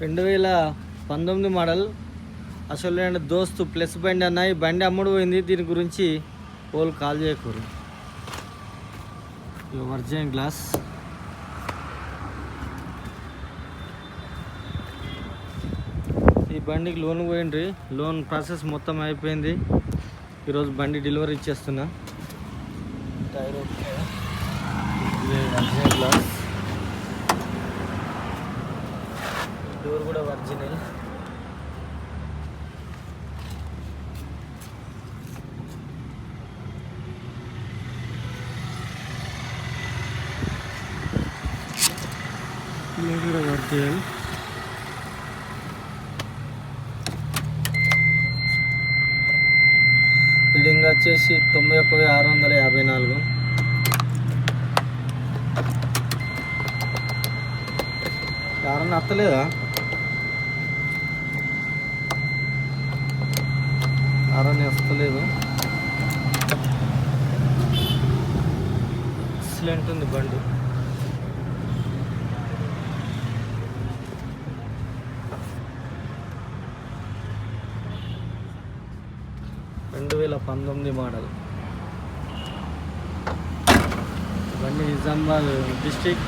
రెండు వేల పంతొమ్మిది మోడల్ అసలు నేను దోస్తు ప్లస్ బండి అన్న ఈ బండి అమ్ముడు పోయింది. దీని గురించి పోల్ కాల్ చేయకూరు ఇది గ్లాస్. ఈ బండికి లోన్ పోయిండ్రి. లోన్ ప్రాసెస్ మొత్తం అయిపోయింది. ఈరోజు బండి డెలివరీ ఇచ్చేస్తున్నా టైర్ ఓకే ఇది వర్జినల్ గ్లాస్ డోర్ కూడా ఒరిజినల్. కూడా ఒరిజినల్. బిల్డింగ్ వచ్చేసి తొంభై ఒక్క వెయ్యి ఆరు వందల యాభై నాలుగు. ఎవరన్నా అత్తలేదా? వస్తలేదు ఎక్సలెంట్ ఉంది బండి. రెండు వేల పంతొమ్మిది మోడల్. బండి నిజామాబాద్ డిస్టిక్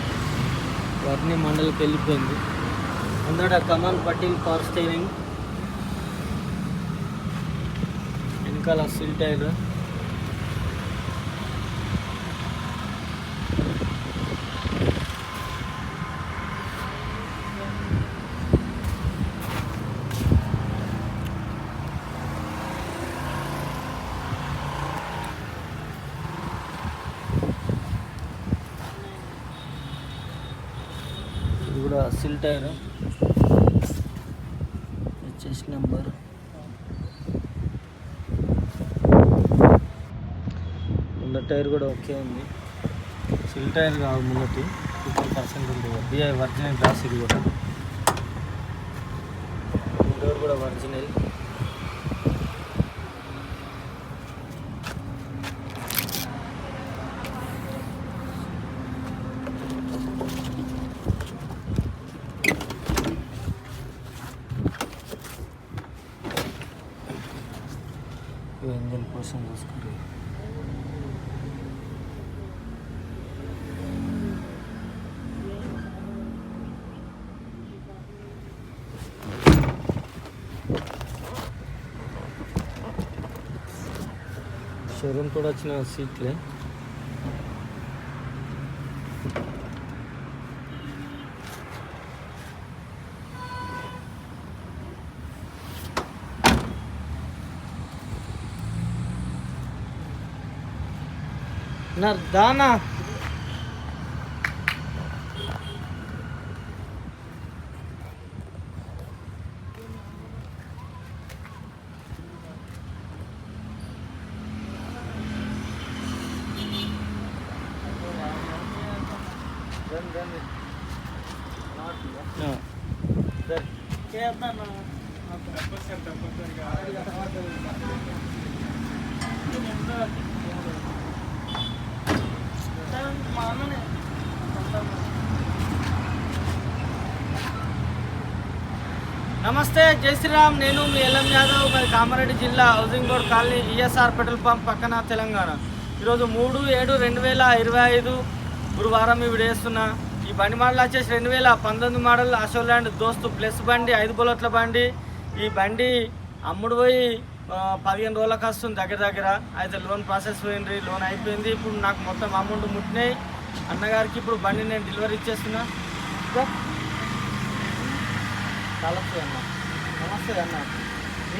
వర్ణి మండలికి వెళ్ళిపోయింది. ముందట కమాన్ పటేల్ పవర్ స్టీరింగ్ వెనకాల సిల్ టైర్ ఇది కూడా seal tyre HS number tyre కూడా ఓకే ఉంది. సిల్ టైర్ కాదు ముందటి ఫిఫ్టీ పర్సెంట్ ఉంది. బిఐ ఒరిజినల్ గ్లాస్ ఇది కూడా. డోర్ కూడా ఒరిజినల్ ఇంజన్ కోసం చూసుకుంటే. షోరూమ్ కూడా వచ్చిన సీట్లే నమస్తే జై శ్రీరామ్. నేను మీ ఎల్ఎం యాదవ్ మరి కామారెడ్డి జిల్లా housing board colony ESR petrol pump పక్కన తెలంగాణ. ఈరోజు మూడు ఏడు రెండు వేల ఇరవై ఐదు గురువారం ఇవి వేస్తున్నా ఈ బండి మోడల్ వచ్చేసి రెండు వేల పంతొమ్మిది మోడల్ అశోల్యాండ్ దోస్తు ప్లస్ బండి ఐదు బుల్లెట్ల బండి. ఈ బండి అమ్ముడు పోయి పదిహేను రోజులకు వస్తుంది దగ్గర దగ్గర. అయితే లోన్ ప్రాసెస్ పోయింది లోన్ అయిపోయింది. ఇప్పుడు నాకు మొత్తం అమౌంట్ ముట్టినాయి. అన్నగారికి ఇప్పుడు బండి నేను డెలివరీ ఇచ్చేస్తున్నా. నమస్తే అన్న. నమస్తే అన్న.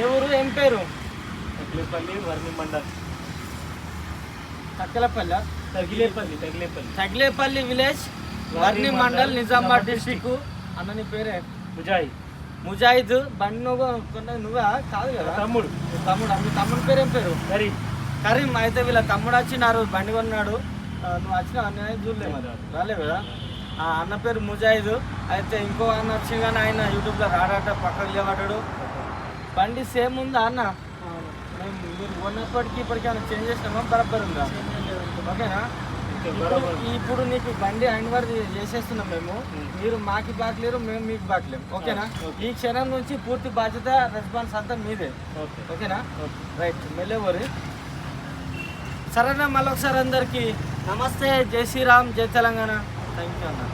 ఏ ఊరు? ఏం పేరు? Tagilepalli Varni mandal Takkalapalli. Tagilepalli Tagilepalli. Tagilepalli village Varni mandal Nizamabad district. అన్న నీ పేరే ముజాయి ముజాహిద్ బండి నువ్వు కొన్న- నువ్వా? కాదు కదా. తమ్ముడు. తమ్ముడు? మీ తమ్ముడి పేరు ఏం పేరు? సరే కరీం అయితే వీళ్ళ తమ్ముడు వచ్చి నా రోజు బండి కొన్నాడు. నువ్వు వచ్చిన? అన్న చూడలే మరి. రాలేవు కదా? ఆ అన్న పేరు ముజాహిద్. అయితే ఇంకో అన్న వచ్చి కానీ ఆయన యూట్యూబ్లో రాడట పక్కకు లేవాడాడు బండి సేమ్ ఉందా అన్న? మేము మీరు కొన్నప్పటికీ ఇప్పటికీ చేంజ్ చేసినామా? బరబ్బర్ ఉందా? ఓకేనా? ఇప్పుడు నీకు బండి హ్యాండ్ ఓవర్ చేసేస్తున్నాం మేము. మీరు మాకి బాకలేరు మేము మీకు బాకలేము ఓకేనా? ఓకే. ఈ క్షణం నుంచి పూర్తి బాధ్యత రెస్పాన్స్ అంతా మీదే. ఓకే. ఓకేనా? ఓకే. రైట్ మెల్లెవరి. సరేనా మళ్ళీ ఒకసారి అందరికి నమస్తే జై శ్రీరామ్ జై తెలంగాణ. థ్యాంక్ యూ అన్న